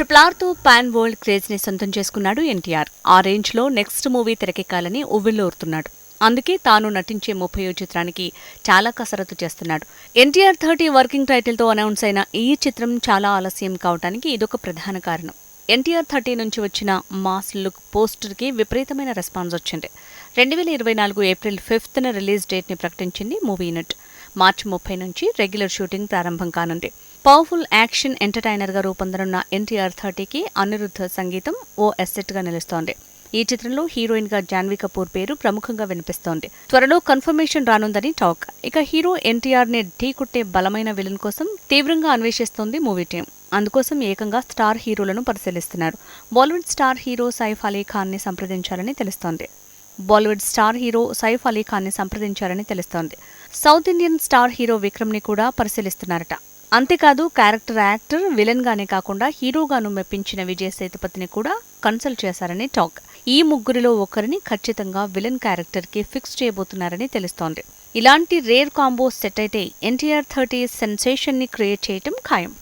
Triple ఆర్తో pan world క్రేజ్ని సొంతం చేసుకున్నాడు ఎన్టీఆర్. ఆ రేంజ్లో నెక్స్ట్ మూవీ తెరకెక్కాలని ఉవ్విల్లోరుతున్నాడు అందుకే తాను నటించే ముప్పయో చిత్రానికి చాలా కసరత్తు చేస్తున్నాడు. ఎన్టీఆర్ థర్టీ వర్కింగ్ టైటిల్తో అనౌన్స్ అయిన ఈ చిత్రం చాలా ఆలస్యం కావడానికి ఇదొక ప్రధాన కారణం. ఎన్టీఆర్ థర్టీ నుంచి వచ్చిన మాస్ లుక్ పోస్టర్కి విపరీతమైన రెస్పాన్స్ వచ్చింది. రెండు వేల ఇరవై నాలుగు ఏప్రిల్ ఫిఫ్త్న రిలీజ్ డేట్ని ప్రకటించింది మూవీ యూనిట్ మార్చి ముప్పై నుంచి రెగ్యులర్ షూటింగ్ ప్రారంభం కానుంది. పవర్ఫుల్ యాక్షన్ ఎంటర్టైనర్గా రూపొందనున్న ఎన్టీఆర్ థర్టీకి అనిరుద్ధ సంగీతం ఓ ఎస్సెట్గా నిలుస్తోంది. ఈ చిత్రంలో హీరోయిన్గా జాన్వీ కపూర్ పేరు ప్రముఖంగా వినిపిస్తోంది. త్వరలో కన్ఫర్మేషన్ రానుందని టాక్. ఇక హీరో ఎన్టీఆర్ని ఢీకొట్టే బలమైన విలన్ కోసం తీవ్రంగా అన్వేషిస్తోంది మూవీ టీం. అందుకోసం ఏకంగా స్టార్ హీరోలను పరిశీలిస్తున్నారు. బాలీవుడ్ స్టార్ హీరో సైఫ్ అలీ ఖాన్ని సంప్రదించాలని తెలుస్తోంది. బాలీవుడ్ స్టార్ హీరో సైఫ్ అలీ ఖాన్ని సంప్రదించారని తెలుస్తోంది. సౌత్ ఇండియన్ స్టార్ హీరో విక్రమ్ని కూడా పరిశీలిస్తున్నారట. అంతేకాదు క్యారెక్టర్ యాక్టర్ విలన్ గానే కాకుండా హీరోగాను మెప్పించిన విజయ్ సేతుపతిని కూడా కన్సల్ట్ చేశారని టాక్. ఈ ముగ్గురిలో ఒకరిని ఖచ్చితంగా విలన్ క్యారెక్టర్కి ఫిక్స్ చేయబోతున్నారని తెలుస్తోంది. ఇలాంటి రేర్ కాంబో సెట్ అయితే ఎన్టీఆర్ థర్టీ సెన్సేషన్ని క్రియేట్ చేయటం ఖాయం.